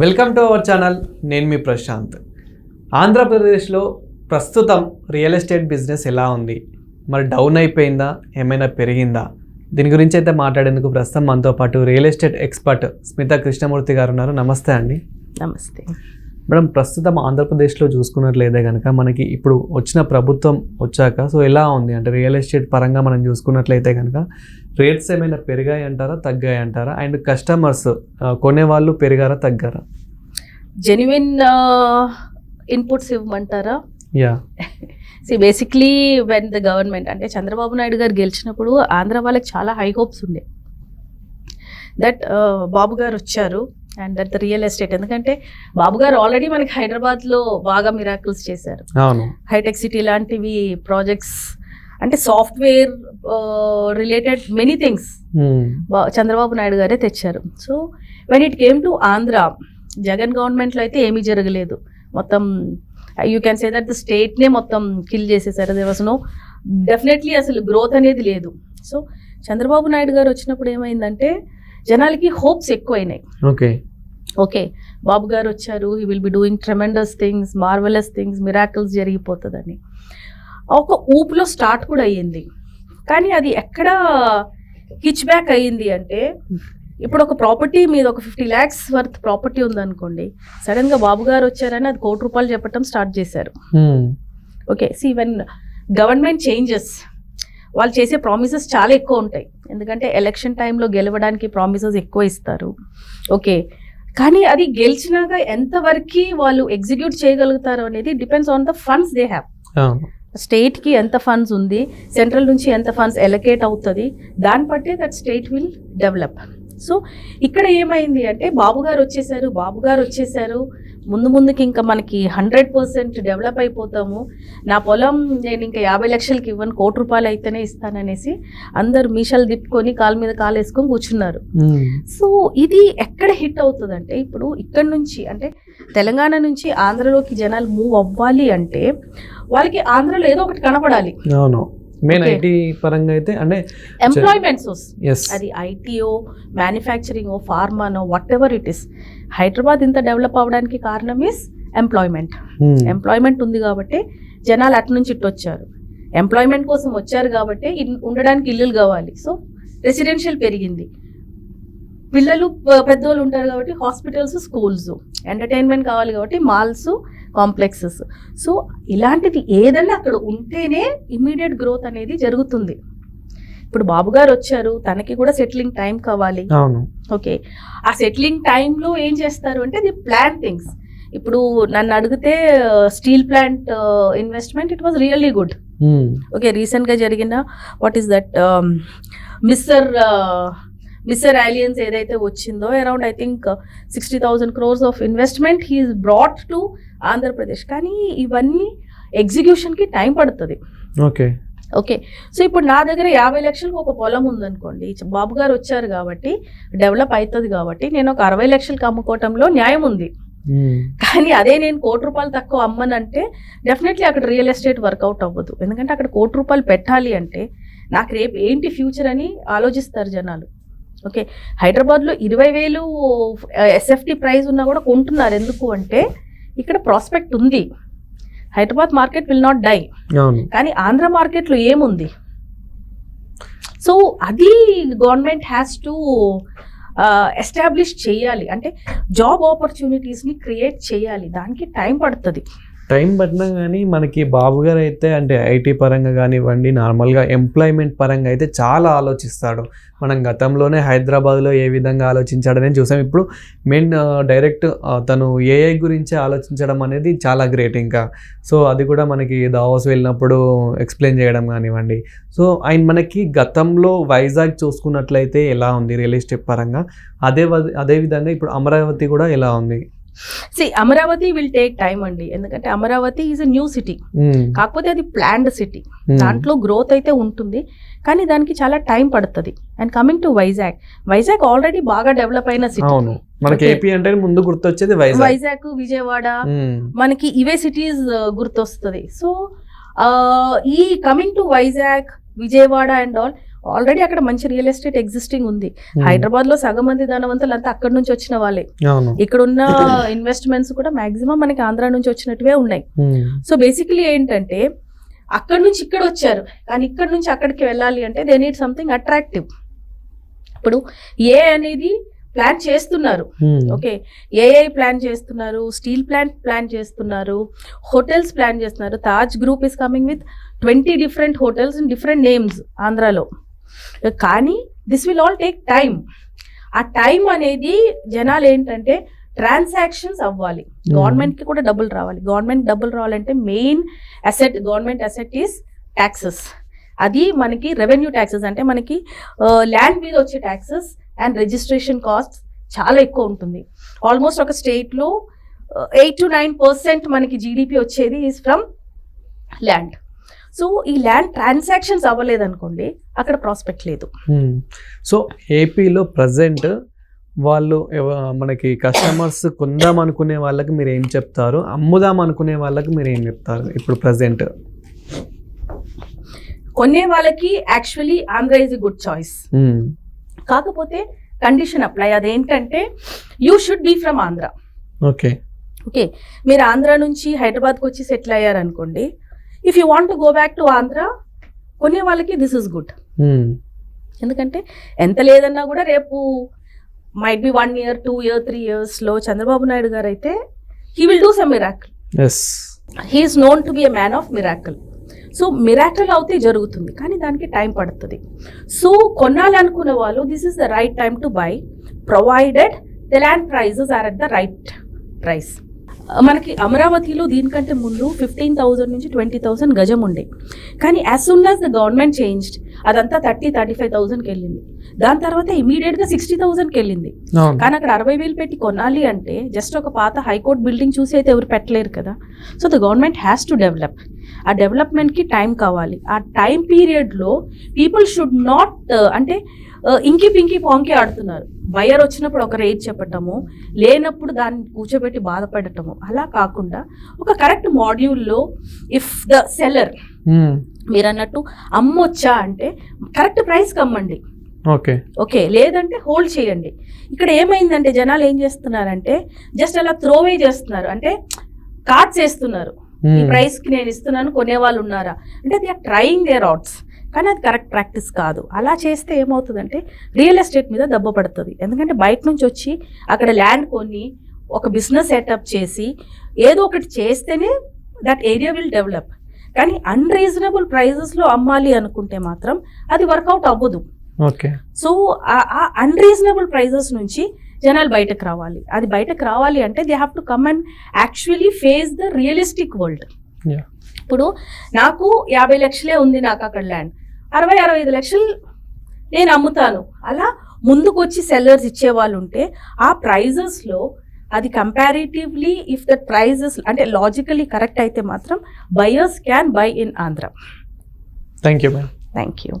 Welcome to our channel నేను మీ ప్రశాంత్. ఆంధ్రప్రదేశ్లో ప్రస్తుతం రియల్ ఎస్టేట్ బిజినెస్ ఎలా ఉంది? మరి డౌన్ అయిపోయిందా? ఏమైనా పెరిగిందా? దీని గురించి అయితే మాట్లాడేందుకు ప్రస్తుతం మనతో పాటు real estate expert Smitha Krishnamurthy గారు ఉన్నారు. నమస్తే అండి. నమస్తే. మేడం ప్రస్తుతం ఆంధ్రప్రదేశ్లో చూసుకున్నట్లయితే కనుక మనకి ఇప్పుడు వచ్చిన ప్రభుత్వం వచ్చాక సో ఎలా ఉంది? అంటే రియల్ ఎస్టేట్ పరంగా మనం చూసుకున్నట్లయితే కనుక రేట్స్ ఏమైనా పెరిగాయి అంటారా తగ్గాయి అంటారా? అండ్ కస్టమర్స్ కొనేవాళ్ళు పెరిగారా తగ్గారా? జెన్యున్ ఇన్పుట్స్ ఇవ్వమంటారా? Yeah see basically when the government అంటే చంద్రబాబు నాయుడు గారు గెలిచినప్పుడు ఆంధ్ర వాళ్ళకి చాలా హై హోప్స్ ఉండే. దట్ బాబు గారు వచ్చారు and that the real estate ఎందుకంటే బాబు గారు ఆల్రెడీ మనకి హైదరాబాద్లో బాగా మిరాకిల్స్ చేశారు. హైటెక్ సిటీ లాంటివి ప్రాజెక్ట్స్ అంటే software related many things Hmm. Chandrababu Naidu గారే తెచ్చారు. So when it came to Andhra Jagan గవర్నమెంట్లో అయితే ఏమీ జరగలేదు. మొత్తం you can say that the స్టేట్నే మొత్తం కిల్ చేసేసారు. దేవస్ నో డెఫినెట్లీ అసలు గ్రోత్ అనేది లేదు. సో చంద్రబాబు నాయుడు గారు వచ్చినప్పుడు ఏమైందంటే జనాలకి హోప్స్ ఎక్కువైనాయి. ఓకే. ఓకే బాబు గారు వచ్చారు. He will be doing tremendous things marvellous things miracles జరిగిపోతుందని. ఒక ఊపులో స్టార్ట్ కూడా అయ్యింది. కానీ అది ఎక్కడ హిచ్ బ్యాక్ అయ్యింది అంటే ఇప్పుడు ఒక ప్రాపర్టీ మీద ఒక ఫిఫ్టీ ల్యాక్స్ వర్త్ ప్రాపర్టీ ఉందనుకోండి సడన్గా బాబు గారు వచ్చారని అది కోటి రూపాయలు చెప్పటం స్టార్ట్ చేశారు. Okay see when government changes వాళ్ళు చేసే ప్రామిసెస్ చాలా ఎక్కువ ఉంటాయి. ఎందుకంటే ఎలక్షన్ టైంలో గెలవడానికి ప్రామిసెస్ ఎక్కువ ఇస్తారు. ఓకే కానీ అది గెలిచినాక ఎంతవరకు వాళ్ళు ఎగ్జిక్యూట్ చేయగలుగుతారు అనేది depends on the funds they have. స్టేట్కి ఎంత ఫండ్స్ ఉంది సెంట్రల్ నుంచి ఎంత ఫండ్స్ ఎలకేట్ అవుతుంది దాన్ని బట్టే that state will develop. So ఇక్కడ ఏమైంది అంటే బాబు గారు వచ్చేసారు బాబు గారు వచ్చేసారు. ముందు ముందుకి ఇంకా మనకి హండ్రెడ్ పర్సెంట్ డెవలప్ అయిపోతాము. నా పొలం నేను ఇంకా యాభై లక్షలకి ఇవ్వను కోటి రూపాయలు అయితేనే ఇస్తాననేసి అందరు మీషాలు తిప్పుకొని కాలు మీద కాలు వేసుకొని కూర్చున్నారు. సో ఇది ఎక్కడ హిట్ అవుతుందంటే ఇప్పుడు ఇక్కడ నుంచి అంటే తెలంగాణ నుంచి ఆంధ్రలోకి జనాలు మూవ్ అవ్వాలి అంటే వాళ్ళకి ఆంధ్రలో ఏదో ఒకటి కనపడాలి. అవును. మెయిన్. ఐటీ పరంగా అయితే అంటే ఎంప్లాయ్మెంట్ సోర్స్ అది ఐటీఓ మ్యానుఫ్యాక్చరింగ్ ఫార్మానో whatever it is Hyderabad ఇంత డెవలప్ అవ్వడానికి కారణం ఇస్ ఎంప్లాయ్మెంట్ ఎంప్లాయ్మెంట్ ఉంది కాబట్టి జనాలు అటు నుంచి ఇటు వచ్చారు. ఎంప్లాయ్మెంట్ కోసం వచ్చారు కాబట్టి ఉండడానికి ఇల్లులు కావాలి. సో రెసిడెన్షియల్ పెరిగింది. పిల్లలు పెద్దోళ్ళు ఉంటారు కాబట్టి హాస్పిటల్స్ స్కూల్స్. ఎంటర్టైన్మెంట్ కావాలి కాబట్టి మాల్స్ కాంప్లెక్సెస్. సో ఇలాంటిది ఏదన్నా అక్కడ ఉంటేనే ఇమీడియట్ గ్రోత్ అనేది జరుగుతుంది. ఇప్పుడు బాబు గారు వచ్చారు తనకి కూడా సెటిలింగ్ టైం కావాలి. ఓకే. ఆ సెటిలింగ్ టైంలో ఏం చేస్తారు అంటే అది ప్లాన్ థింగ్స్. ఇప్పుడు నన్ను అడిగితే steel plant investment it was really good. Okay రీసెంట్గా జరిగిన what is that mister mister alliance ఏదైతే వచ్చిందో around I think sixty thousand crores of investment he's brought to Andhra Pradesh కానీ ఇవన్నీ ఎగ్జిక్యూషన్కి టైం పడుతుంది. ఓకే ఓకే సో ఇప్పుడు నా దగ్గర యాభై లక్షలకు ఒక పొలం ఉందనుకోండి. బాబు గారు వచ్చారు కాబట్టి డెవలప్ అవుతుంది కాబట్టి నేను ఒక అరవై లక్షలకు అమ్ముకోవటంలో న్యాయం ఉంది. Hmm. కానీ అదే నేను కోటి రూపాయలు తక్కువ అమ్మనంటే డెఫినెట్లీ అక్కడ రియల్ ఎస్టేట్ వర్కౌట్ అవ్వదు. ఎందుకంటే అక్కడ కోటి రూపాయలు పెట్టాలి అంటే నాకు రేపు ఏంటి ఫ్యూచర్ అని ఆలోచిస్తారు జనాలు. ఓకే. హైదరాబాద్లో ఇరవై వేలు ఎస్ఎఫ్టీ ప్రైస్ ఉన్నా కూడా కొంటున్నారు. ఎందుకు అంటే ఇక్కడ ప్రాస్పెక్ట్ ఉంది. Hyderabad market will not die. కానీ ఆంధ్ర మార్కెట్లో ఏముంది? సో అది గవర్నమెంట్ హ్యాస్ టు ఎస్టాబ్లిష్ చేయాలి. అంటే జాబ్ ఆపర్చునిటీస్ని క్రియేట్ చేయాలి. దానికి టైం పడుతుంది. టైం పట్టినా కానీ మనకి బాబు గారు అయితే అంటే ఐటీ పరంగా కానివ్వండి నార్మల్గా ఎంప్లాయ్మెంట్ పరంగా అయితే చాలా ఆలోచిస్తాడు. మనం గతంలోనే హైదరాబాద్లో ఏ విధంగా ఆలోచించాడని చూసాం. ఇప్పుడు మెయిన్ డైరెక్ట్ తను ఏఐ గురించి ఆలోచించడం అనేది చాలా గ్రేట్ ఇంకా. సో అది కూడా మనకి దావోస్ వెళ్ళినప్పుడు ఎక్స్ప్లెయిన్ చేయడం కానివ్వండి. సో ఆయన మనకి గతంలో వైజాగ్ చూసుకున్నట్లయితే ఎలా ఉంది రియల్ ఎస్టేట్ పరంగా? అదే అదేవిధంగా అదే విధంగా ఇప్పుడు అమరావతి కూడా ఎలా ఉంది? See Amaravati will take time అండి. ఎందుకంటే Amaravati is a new city కాకపోతే అది ప్లాన్డ్ సిటీ ఉమ్, దాంట్లో గ్రోత్ అయితే ఉంటుంది. కానీ దానికి చాలా టైం పడుతుంది. And coming to Vizag Vizag already బాగా డెవలప్ అయిన సిటీ మనకి. ఏపీ అంటే ముందు గుర్తొచ్చేది వైజాగ్ వైజాగ్ విజయవాడ మనకి ఇవే సిటీస్ గుర్తొస్తుంది. సో ఈ coming to Vizag Vijayawada and all already అక్కడ మంచి రియల్ ఎస్టేట్ ఎగ్జిస్టింగ్ ఉంది. Hmm. హైదరాబాద్లో సగం మంది ధనవంతులు అంతా అక్కడ నుంచి వచ్చిన వాళ్ళే. ఇక్కడ ఉన్న ఇన్వెస్ట్మెంట్స్ కూడా మాక్సిమం మనకి ఆంధ్ర నుంచి వచ్చినట్టువే ఉన్నాయి. సో బేసికలీ ఏంటంటే అక్కడ నుంచి ఇక్కడ వచ్చారు. కానీ ఇక్కడ నుంచి అక్కడికి వెళ్ళాలి అంటే దే నీడ్ సంథింగ్ అట్రాక్టివ్ ఇప్పుడు ఏ అనేది ప్లాన్ చేస్తున్నారు. ఓకే ఏఐ ప్లాన్ చేస్తున్నారు స్టీల్ ప్లాంట్ ప్లాన్ చేస్తున్నారు హోటల్స్ ప్లాన్ చేస్తున్నారు. Taj group is coming with twenty different hotels in different names ఆంధ్రాలో. కానీ this will all take time ఆ టైం అనేది జనాలు ఏంటంటే ట్రాన్సాక్షన్స్ అవ్వాలి. గవర్నమెంట్కి కూడా డబ్బులు రావాలి. గవర్నమెంట్ డబ్బులు రావాలంటే main asset government asset is taxes అది మనకి రెవెన్యూ ట్యాక్సెస్ అంటే మనకి ల్యాండ్ మీద వచ్చే ట్యాక్సెస్ అండ్ రిజిస్ట్రేషన్ కాస్ట్ చాలా ఎక్కువ ఉంటుంది. ఆల్మోస్ట్ ఒక స్టేట్లో ఎయిట్ టు నైన్ పర్సెంట్ మనకి జీడిపి వచ్చేది ఈజ్ ఫ్రమ్ ల్యాండ్ సో ఈ ల్యాండ్ ట్రాన్సాక్షన్స్ అవ్వలేదనుకోండి అక్కడ ప్రాస్పెక్ట్ లేదు. సో ఏపీలో ప్రజెంట్ వాళ్ళు మనకి కస్టమర్స్ కొందాం అనుకునే వాళ్ళకి మీరు ఏం చెప్తారు? అమ్ముదాం అనుకునే వాళ్ళకి మీరు ఏం చెప్తారు ఇప్పుడు ప్రజెంట్? కొనే వాళ్ళకి actually Andhra is a good choice కాకపోతే కండిషన్ అప్లై అదేంటంటే you should be from Andhra. Okay. Okay. మీరు ఆంధ్ర నుంచి హైదరాబాద్కి వచ్చి settle అయ్యారనుకోండి if you want go back to Andhra కొనే వాళ్ళకి దిస్ ఇస్ గుడ్ ఎందుకంటే ఎంత లేదన్నా కూడా రేపు might be one year two year three ఇయర్స్లో చంద్రబాబు నాయుడు గారు అయితే he will do some miracle he's known to be a man of miracle so miracle అవుతే జరుగుతుంది కానీ దానికి టైం పడుతుంది. సో కొనాలనుకునే వాళ్ళు this is the right time to buy provided the land prices are at the right price మనకి అమరావతిలో దీనికంటే ముందు ఫిఫ్టీన్ థౌసండ్ నుంచి ట్వంటీ థౌసండ్ గజం ఉండే. కానీ as soon as the government changed అదంతా థర్టీ థర్టీ ఫైవ్ థౌసండ్కి వెళ్ళింది దాని తర్వాత ఇమీడియట్గా సిక్స్టీ థౌసండ్కి వెళ్ళింది కానీ అక్కడ అరవై వేలు పెట్టి కొనాలి అంటే జస్ట్ ఒక పాత హైకోర్టు బిల్డింగ్ చూసి అయితే ఎవరు పెట్టలేరు కదా. So the government has to develop ఆ డెవలప్మెంట్కి టైం కావాలి. ఆ టైం పీరియడ్లో పీపుల్ షుడ్ నాట్ అంటే ఇంకి పింకి పాంకి ఆడుతున్నారు. బయర్ వచ్చినప్పుడు ఒక రేట్ చెప్పటము లేనప్పుడు దాన్ని కూర్చోబెట్టి బాధపడటము అలా కాకుండా ఒక కరెక్ట్ మాడ్యూల్లో ఇఫ్ ద సెల్లర్ మీరు అన్నట్టు అమ్మొచ్చా అంటే కరెక్ట్ ప్రైస్కి అమ్మండి. ఓకే. ఓకే లేదంటే హోల్డ్ చేయండి. ఇక్కడ ఏమైందంటే జనాలు ఏం చేస్తున్నారంటే జస్ట్ అలా త్రోవే చేస్తున్నారు. అంటే కార్డ్స్ వేస్తున్నారు. ఈ ప్రైస్కి నేను ఇస్తున్నాను కొనేవాళ్ళు ఉన్నారా? అంటే they are trying their outs కానీ అది కరెక్ట్ ప్రాక్టీస్ కాదు. అలా చేస్తే ఏమవుతుందంటే రియల్ ఎస్టేట్ మీద దెబ్బ పడుతుంది. ఎందుకంటే బయట నుంచి వచ్చి అక్కడ ల్యాండ్ కొని ఒక బిజినెస్ సెటప్ చేసి ఏదో ఒకటి చేస్తేనే దట్ ఏరియా విల్ డెవలప్ కానీ అన్రీజనబుల్ ప్రైజెస్లో అమ్మాలి అనుకుంటే మాత్రం అది వర్కౌట్ అవ్వదు. ఓకే. సో ఆ అన్రీజనబుల్ ప్రైజెస్ నుంచి జనాలు బయటకు రావాలి. అది బయటకు రావాలి అంటే they have to come and actually face the realistic world. ఇప్పుడు నాకు యాభై లక్షలే ఉంది నాకు అక్కడ ల్యాండ్ అరవై అరవై ఐదు లక్షలు నేను అమ్ముతాను. అలా ముందుకు వచ్చి సెల్లర్స్ ఇచ్చేవాళ్ళు ఉంటే ఆ ప్రైజెస్లో అది కంపారిటివ్లీ ఇఫ్ ద ప్రైజెస్ అంటే లాజికలీ కరెక్ట్ అయితే మాత్రం buyers can buy in Andhra thank you ma'am thank you